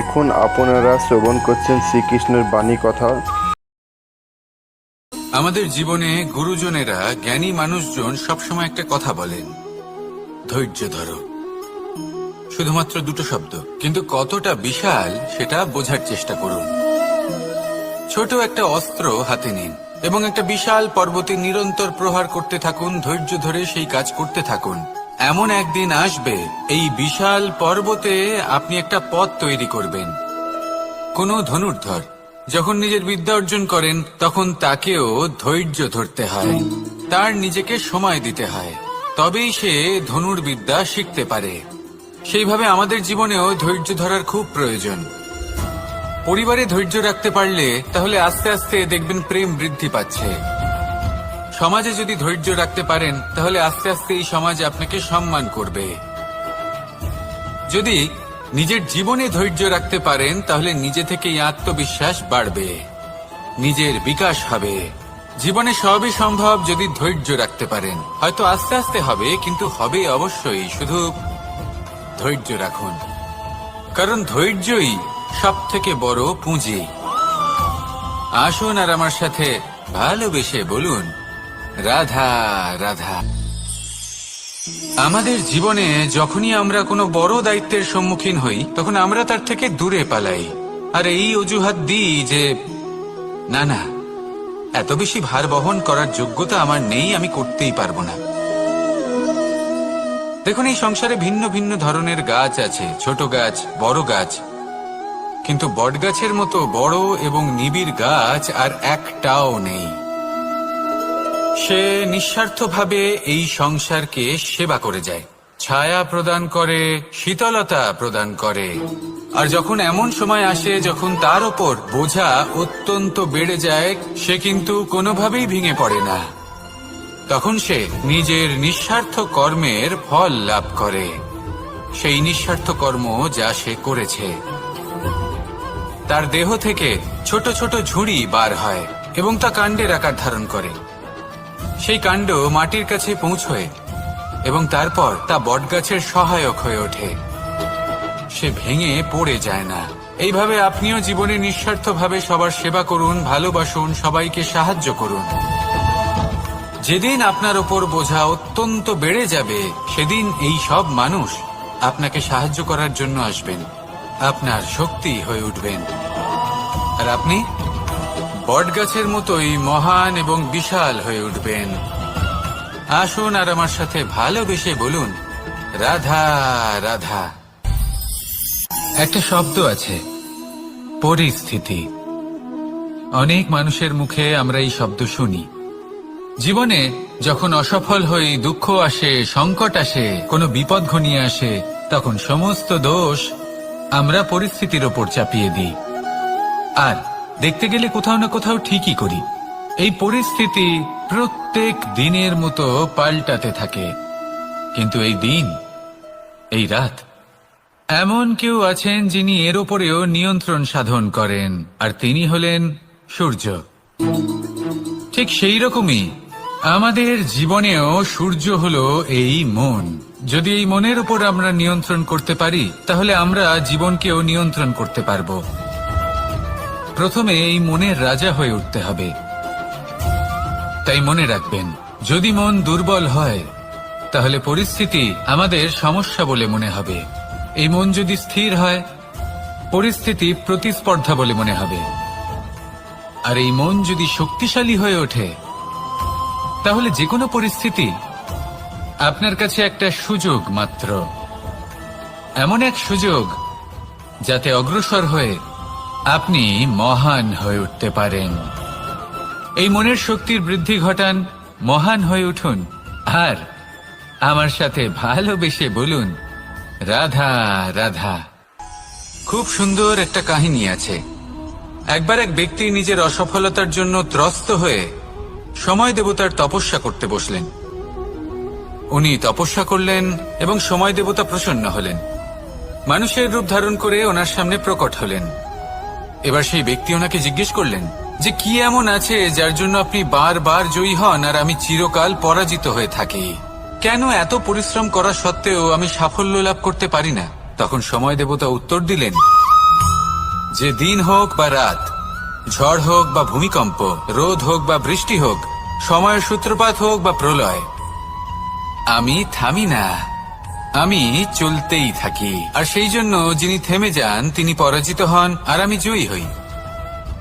এখন আপনারা শ্রবণ করছেন শ্রীকৃষ্ণের বাণী কথা। আমাদের জীবনে গুরুজনেরা জ্ঞানী মানুষজন সবসময় একটা কথা বলেন, ধৈর্য ধরো। শুধুমাত্র দুটো শব্দ, কিন্তু কতটা বিশাল সেটা বোঝার চেষ্টা করুন। ছোট একটা অস্ত্র হাতে নিন এবং একটা বিশাল পর্বতে নিরন্তর প্রহার করতে থাকুন, ধৈর্য ধরে সেই কাজ করতে থাকুন। এমন একদিন আসবে, এই বিশাল পর্বতে আপনি একটা পথ তৈরি করবেন। কোনো ধনুর্ধর, যখন নিজের বিদ্যা অর্জন করেন, তখন তাকেও ধৈর্য ধরতে হয়। তার নিজেকে সময় দিতে হয়। তবেই সে ধনুর বিদ্যা শিখতে পারে। সেইভাবে আমাদের জীবনেও ধৈর্য ধরার খুব প্রয়োজন। পরিবারে ধৈর্য রাখতে পারলে তাহলে আস্তে আস্তে দেখবেন প্রেম বৃদ্ধি পাচ্ছে। সমাজে যদি ধৈর্য রাখতে পারেন, তাহলে আস্তে আস্তে এই সমাজ আপনাকে সম্মান করবে। যদি নিজের জীবনে ধৈর্য রাখতে পারেন, তাহলে নিজে থেকেই আত্মবিশ্বাস বাড়বে। নিজের বিকাশ হবে। জীবনে সবই সম্ভব যদি ধৈর্য রাখতে পারেন। হয়তো আস্তে আস্তে হবে, কিন্তু হবে অবশ্যই। শুধু ধৈর্য রাখুন। কারণ ধৈর্যই সব থেকে বড় পুঁজি। আসুন আর আমার সাথে ভালোবেসে বলুন রাধা রাধা। আমাদের জীবনে যখনই আমরা কোনো বড় দায়িত্বের সম্মুখীন হই, তখন আমরা তার থেকে দূরে পালাই। আর এই অজুহাত দিই যে, না না, এত বেশি ভার বহন করার যোগ্যতা আমার নেই, আমি করতেই পারব না। দেখুন, এই সংসারে ভিন্ন ভিন্ন ধরনের গাছ আছে, ছোট গাছ, বড় গাছ। কিন্তু বটগাছের মতো বড় এবং নিবিড় গাছ আর একটাও নেই। সে নিঃস্বার্থভাবে এই সংসারকে সেবা করে যায়। ছায়া প্রদান করে, শীতলতা প্রদান করে। আর যখন এমন সময় আসে যখন তার ওপর বোঝা অত্যন্ত বেড়ে যায়, সে কিন্তু কোনোভাবেই ভেঙে পড়ে না। তখন সে নিজের নিঃস্বার্থ কর্মের ফল লাভ করে। সেই নিঃস্বার্থ কর্ম যা সে করেছে। তার দেহ থেকে ছোট ছোট ঝুড়ি বার হয় এবং তা কাণ্ডের আকার ধারণ করে। সেই কাণ্ড মাটির কাছে পৌঁছয় এবং তারপর তা বটগাছের সহায়ক হয়ে ওঠে। সে ভেঙে পড়ে যায় না। এইভাবে আপনিও জীবনে নিঃস্বার্থভাবে সবার সেবা করুন, ভালোবাসুন, সবাইকে সাহায্য করুন। যেদিন আপনার ওপর বোঝা অত্যন্ত বেড়ে যাবে, সেদিন এই সব মানুষ আপনাকে সাহায্য করার জন্য আসবেন। আপনার শক্তি হয়ে উঠবেন। আর আপনি? বটগাছের মতোই মহান এবং বিশাল হয়ে উঠবেন। আসুন আর আমার সাথে ভালোবেসে বলুন, রাধা রাধা। একটা শব্দ আছে, পরিস্থিতি। অনেক মানুষের মুখে আমরা এই শব্দ শুনি। জীবনে যখন অসফল হই, দুঃখ আসে, সংকট আসে, কোনো বিপদ ঘনিয়ে আসে, তখন সমস্ত দোষ আমরা পরিস্থিতির ওপর চাপিয়ে দিই। আর দেখতে গেলে কোথাও না কোথাও ঠিকই করি। এই পরিস্থিতি প্রত্যেক দিনের মতো পাল্টাতে থাকে। কিন্তু এই দিন, এই রাত, এমন কেউ আছেন যিনি এর ওপরেও নিয়ন্ত্রণ সাধন করেন, আর তিনি হলেন সূর্য। ঠিক সেই রকমই আমাদের জীবনেও সূর্য হলো এই মন। যদি এই মনের উপর আমরা নিয়ন্ত্রণ করতে পারি, তাহলে আমরা জীবনকেও নিয়ন্ত্রণ করতে পারব। প্রথমে এই মনের রাজা হয়ে উঠতে হবে। তাই মনে রাখবেন, যদি মন দুর্বল হয়, তাহলে পরিস্থিতি আমাদের সমস্যা বলে মনে হবে। এই মন যদি স্থির হয়, পরিস্থিতি প্রতিস্পর্ধা বলে মনে হবে। আর এই মন যদি শক্তিশালী হয়ে ওঠে, তাহলে যে কোনো পরিস্থিতি আপনার কাছে একটা সুযোগ মাত্র। এমন এক সুযোগ যাতে অগ্রসর হয়ে আপনি মহান হয়ে উঠতে পারেন। এই মনের শক্তির বৃদ্ধি ঘটান, মহান হয়ে উঠুন। আর আমার সাথে ভালোবেসে বলুন, রাধা রাধা। খুব সুন্দর একটা কাহিনী আছে। একবার এক ব্যক্তি নিজের অসফলতার জন্য ত্রস্ত হয়ে সময় দেবতার তপস্যা করতে বসলেন। উনি তপস্যা করলেন এবং সময় দেবতা প্রসন্ন হলেন। মানুষের রূপ ধারণ করে ওনার সামনে প্রকট হলেন। এবার সেই ব্যক্তি ওনাকে জিজ্ঞেস করলেন যে কি এমন আছে যার জন্য আপনি বারবার জয়ী হন আর আমি চিরকাল পরাজিত হয়ে থাকি? কেন এত পরিশ্রম করা সত্ত্বেও আমি সাফল্য লাভ করতে পারি না? তখন সময় দেবতা উত্তর দিলেন, যে দিন হোক বা রাত, ঝড় হোক বা ভূমিকম্প, রোদ হোক বা বৃষ্টি হোক, সময়ের সূত্রপাত হোক বা প্রলয়, আমি থামি না। আমি চলতেই থাকি। আর সেই জন্য যিনি থেমে যান, তিনি পরাজিত হন, আর আমি জয়ী হই।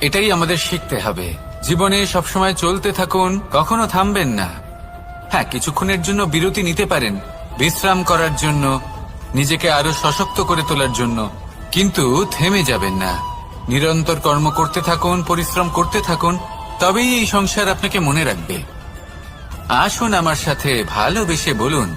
এটাই আমাদের শিখতে হবে। জীবনে সবসময় চলতে থাকুন, কখনো থামবেন না। হ্যাঁ কিছুক্ষণের জন্য বিরতি নিতে পারেন, বিশ্রাম করার জন্য, নিজেকে আরও সশক্ত করে তোলার জন্য। কিন্তু থেমে যাবেন না। নিরন্তর কর্ম করতে থাকুন, পরিশ্রম করতে থাকুন, তবেই এই সংসার আপনাকে মনে রাখবে। আসুন আমার সাথে ভালোবেসে বলুন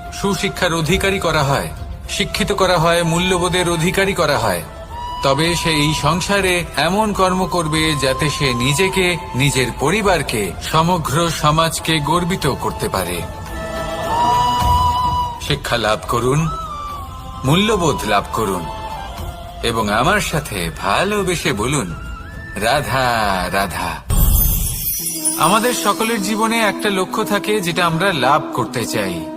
সুশিক্ষার অধিকারী করা হয়, শিক্ষিত করা হয়, মূল্যবোধের অধিকারী করা হয়। তবে সে এই সংসারে এমন কর্ম করবে যাতে সে নিজেকে, নিজের পরিবারকে, সমগ্র সমাজকে গর্বিত করতে পারে। শিক্ষা লাভ করুন, মূল্যবোধ লাভ করুন, এবং আমার সাথে ভালোবেসে বলুন, রাধা রাধা। আমাদের সকলের জীবনে একটা লক্ষ্য থাকে, যেটা আমরা লাভ করতে চাই।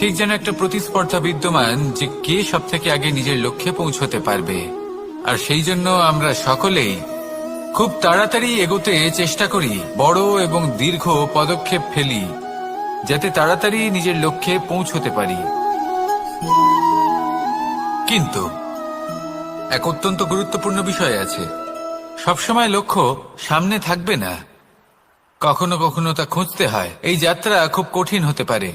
ঠিক যেন একটা প্রতিস্পর্ধা বিদ্যমান যে কে সব থেকে আগে নিজের লক্ষ্যে পৌঁছতে পারবে। আর সেই জন্য আমরা সকলেই খুব তাড়াতাড়ি এগোতে চেষ্টা করি, বড় এবং দীর্ঘ পদক্ষেপ ফেলি, যাতে তাড়াতাড়ি নিজের লক্ষ্যে পৌঁছতে পারি। কিন্তু এক অত্যন্ত গুরুত্বপূর্ণ বিষয় আছে। সবসময় লক্ষ্য সামনে থাকবে না। কখনো কখনো তা খুঁজতে হয়। এই যাত্রা খুব কঠিন হতে পারে।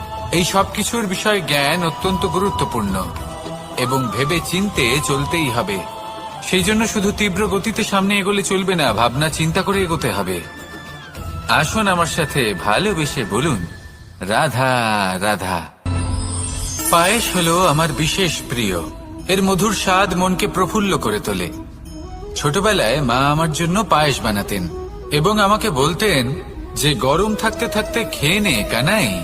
এই সব কিছুর বিষয় জ্ঞান অত্যন্ত গুরুত্বপূর্ণ এবং ভেবে চিনতে চলতেই হবে। সেই জন্য শুধু তীব্র গতিতে সামনে এগোলে চলবে না, ভাবনা চিন্তা করে এগোতে হবে। আসুন আমার সাথে ভালোবেসে বলুন, রাধা রাধা। পায়েস হলো আমার বিশেষ প্রিয়। এর মধুর স্বাদ মনকে প্রফুল্ল করে তোলে। ছোটবেলায় মা আমার জন্য পায়েস বানাতেন এবং আমাকে বলতেন যে গরম থাকতে থাকতে খেয়ে নে, কানাই।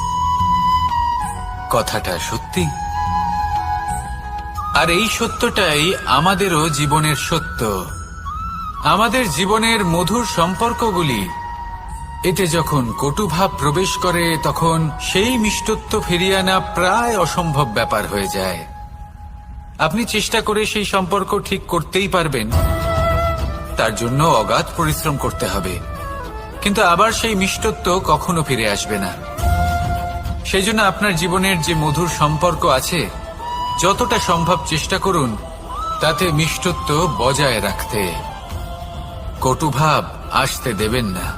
কথাটা সত্যি? আর এই সত্যটাই আমাদেরও জীবনের সত্য। আমাদের জীবনের মধুর সম্পর্কগুলি, এতে যখন কটুভাব প্রবেশ করে, তখন সেই মিষ্টত্ব ফিরিয়ে আনা প্রায় অসম্ভব ব্যাপার হয়ে যায়। আপনি চেষ্টা করে সেই সম্পর্ক ঠিক করতেই পারবেন। তার জন্য অগাধ পরিশ্রম করতে হবে। কিন্তু আবার সেই মিষ্টত্ব কখনো ফিরে আসবে না। সেই জন্য আপনার জীবনের যে মধুর সম্পর্ক আছে, যতটা সম্ভব চেষ্টা করুন, তাতে মিষ্টত্ব বজায় রাখতে। কটুভাব আসতে দেবেন না।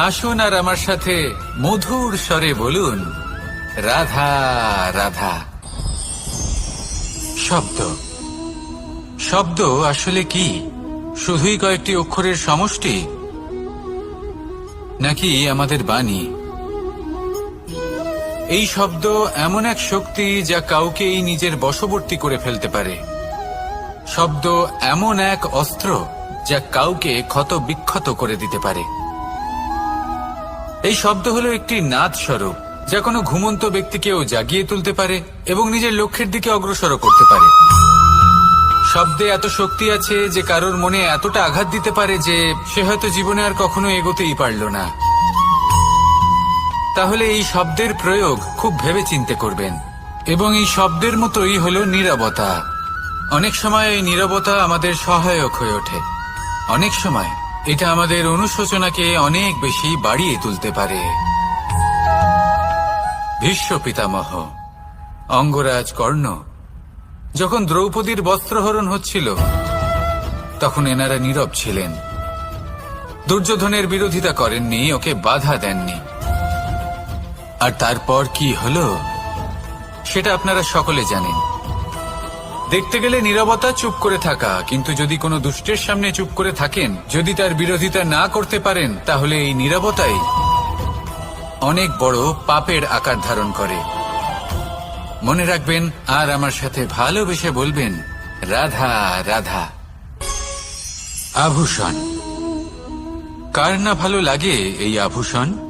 আসুন আর আমার সাথে মধুর স্বরে বলুন, রাধা রাধা। শব্দ। শব্দ আসলে কি? শুধুই কয়েকটি অক্ষরের সমষ্টি? নাকি আমাদের বাণী? এই শব্দ এমন এক শক্তি যা কাউকেই নিজের বশবর্তী করে ফেলতে পারে। শব্দ এমন এক অস্ত্র যা কাউকে ক্ষত বিক্ষত করে দিতে পারে। এই শব্দ হলো একটি নাদ স্বরূপ যা কোনো ঘুমন্ত ব্যক্তিকেও জাগিয়ে তুলতে পারে এবং নিজের লক্ষ্যের দিকে অগ্রসর করতে পারে। শব্দে এত শক্তি আছে যে কারোর মনে এতটা আঘাত দিতে পারে যে সে হয়তো জীবনে আর কখনো এগোতেই পারল না। তাহলে এই শব্দের প্রয়োগ খুব ভেবে চিন্তে করবেন। এবং এই শব্দের মতোই হলো নীরবতা। অনেক সময় এই নীরবতা আমাদের সহায়ক হয়ে ওঠে। অনেক সময় এটা আমাদের অনুশোচনাকে অনেক বেশি বাড়িয়ে তুলতে পারে। ভীষ্ম পিতামহ, অঙ্গরাজ কর্ণ, যখন দ্রৌপদীর বস্ত্রহরণ হচ্ছিল, তখন এনারা নীরব ছিলেন। দুর্যোধনের বিরোধিতা করেননি, ওকে বাধা দেননি। আর তারপর কি হলো? সেটা আপনারা সকলে জানেন। দেখতে গেলে নীরবতা চুপ করে থাকা, কিন্তু যদি কোনো দুষ্টের সামনে চুপ করে থাকেন, যদি তার বিরোধিতা না করতে পারেন, তাহলে এই নীরবতাই অনেক বড় পাপের আকার ধারণ করে। মনে রাখবেন, আর আমার সাথে ভালোবেসে বলবেন, রাধা রাধা। আভূষণ। কার না ভালো লাগে এই আভূষণ?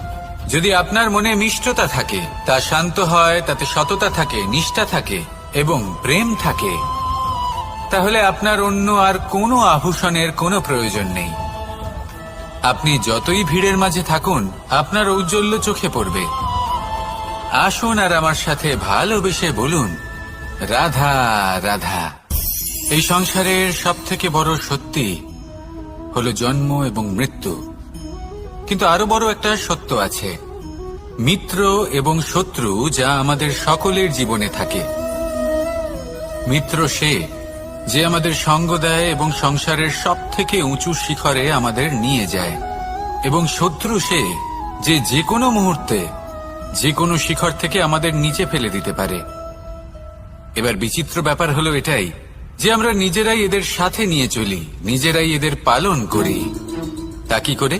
যদি আপনার মনে মিষ্টতা থাকে, তা শান্ত হয়, তাতে সততা থাকে, নিষ্ঠা থাকে এবং প্রেম থাকে, তাহলে আপনার অন্য আর কোনো আভূষণের কোনো প্রয়োজন নেই। আপনি যতই ভিড়ের মাঝে থাকুন, আপনার ঔজ্জ্বল্য চোখে পড়বে। আসুন আর আমার সাথে ভালোবেসে বলুন, রাধা রাধা। এই সংসারের সব থেকে বড় সত্যি হলো জন্ম এবং মৃত্যু। কিন্তু আরও বড় একটা সত্য আছে। মিত্র এবং শত্রু যা আমাদের সকলের জীবনে থাকে। মিত্র সে যে আমাদের সঙ্গ দেয় এবং সংসারের সব থেকে উঁচু শিখরে আমাদের নিয়ে যায়। এবং শত্রু সে যে যে কোনো মুহূর্তে যে কোনো শিখর থেকে আমাদের নিচে ফেলে দিতে পারে। এবার বিচিত্র ব্যাপার হলো এটাই যে আমরা নিজেরাই এদের সাথে নিয়ে চলি, নিজেরাই এদের পালন করি। তা কি করে?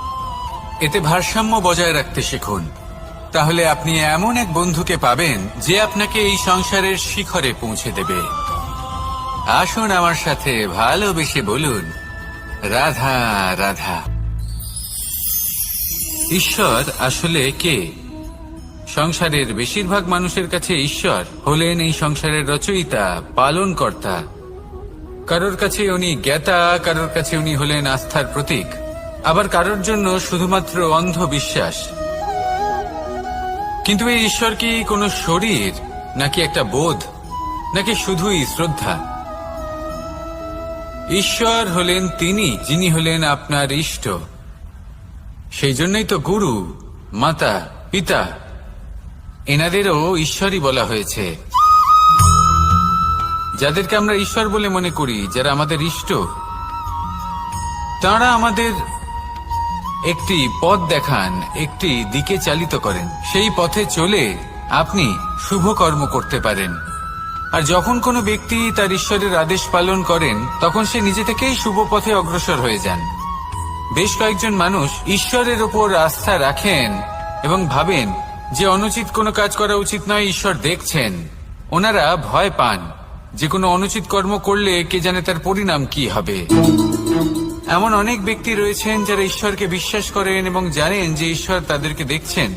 এতে ভারসাম্য বজায় রাখতে শিখুন। তাহলে আপনি এমন এক বন্ধুকে পাবেন যে আপনাকে এই সংসারের শিখরে পৌঁছে দেবে। আসুন আমার সাথে ভালোবেসে বলুন, রাধা রাধা। ঈশ্বর আসলে কে? সংসারের বেশিরভাগ মানুষের কাছে ঈশ্বর হলেন এই সংসারের রচয়িতা, পালনকর্তা। কারোর কাছে উনি জ্ঞাতা, কারোর কাছে উনি হলেন আস্থার প্রতীক। আবার কারোর জন্য শুধুমাত্র অন্ধ বিশ্বাস কিন্তু এই ঈশ্বর কি কোনো শরীর, নাকি একটা বোধ, নাকি শুধুই শ্রদ্ধা? ঈশ্বর হলেন তিনি, যিনি হলেন আপনার ইষ্ট। সেই জন্যই তো গুরু, মাতা, পিতা, এনাদেরও ঈশ্বরই বলা হয়েছে। যাদেরকে আমরা ঈশ্বর বলে মনে করি, যারা আমাদের ইষ্ট, তারা আমাদের একটি পথ দেখান, একটি দিকে চালিত করেন। সেই পথে চলে আপনি শুভ কর্ম করতে পারেন। আর যখন কোনো ব্যক্তি তার ঈশ্বরের আদেশ পালন করেন, তখন সে নিজে থেকেই শুভ পথে অগ্রসর হয়ে যান। বেশ কয়েকজন মানুষ ঈশ্বরের ওপর আস্থা রাখেন এবং ভাবেন, যে অনুচিত কোনো কাজ করা উচিত নয়, ঈশ্বর দেখছেন। ওনারা ভয় পান, যে কোনো অনুচিত কর্ম করলে কে জানে তার পরিণাম কি হবে। এমন অনেক ব্যক্তি রয়েছেন যারা ঈশ্বরকে বিশ্বাস করেন এবং জানেন যে ঈশ্বর তাদেরকে দেখছেন।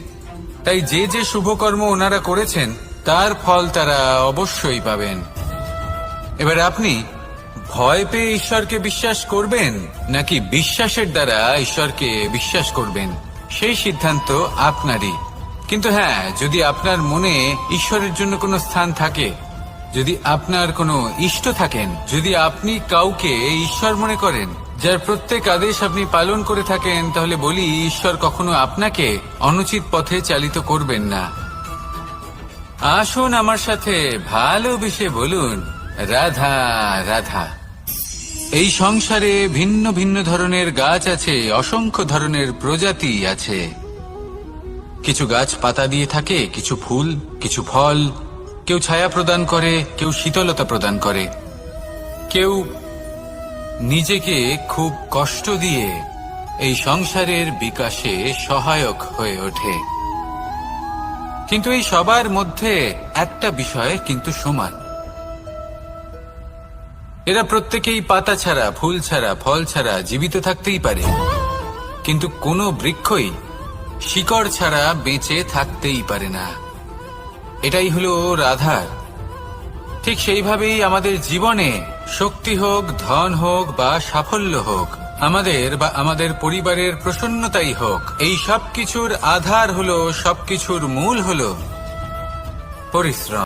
তাই যে যে শুভকর্ম ওনারা করেছেন, তার ফল তারা অবশ্যই পাবেন। এবার আপনি ভয় পেয়ে ঈশ্বরকে বিশ্বাস করবেন, নাকি বিশ্বাসের দ্বারা ঈশ্বরকে বিশ্বাস করবেন? সেই সিদ্ধান্ত আপনারই। কিন্তু হ্যাঁ যদি আপনার মনে ঈশ্বরের জন্য কোনো স্থান থাকে, যদি আপনার কোনো ইষ্ট থাকেন, যদি আপনি কাউকে ঈশ্বর মনে করেন যার প্রত্যেক আদেশ আপনি পালন করে থাকেন, তাহলে বলি, ঈশ্বর কখনো আপনাকে অনুচিত পথে চালিত করবেন না। আসুন আমার সাথে ভালোবেসে বলুন, রাধা রাধা। এই সংসারে ভিন্ন ভিন্ন ধরনের গাছ আছে, অসংখ্য ধরনের প্রজাতি আছে। কিছু গাছ পাতা দিয়ে থাকে, কিছু ফুল, কিছু ফল। কেউ ছায়া প্রদান করে, কেউ শীতলতা প্রদান করে। কেউ নিজেকে খুব কষ্ট দিয়ে এই সংসারের বিকাশে সহায়ক হয়ে ওঠে। কিন্তু এই সবার মধ্যে একটা বিষয় কিন্তু সমান। এরা প্রত্যেকেই পাতা ছাড়া, ফুল ছাড়া, ফল ছাড়া জীবিত থাকতেই পারে। কিন্তু কোনো বৃক্ষই শিকড় ছাড়া বেঁচে থাকতেই পারে না। এটাই হলো রাধার। ঠিক সেইভাবেই আমাদের জীবনে শক্তি হোক, ধন হোক বা সাফল্য হোক, আমাদের বা আমাদের পরিবারের প্রসন্নতাই হোক, এই সবকিছুর আধার হলো, সবকিছুর মূল হলো পরিশ্রম।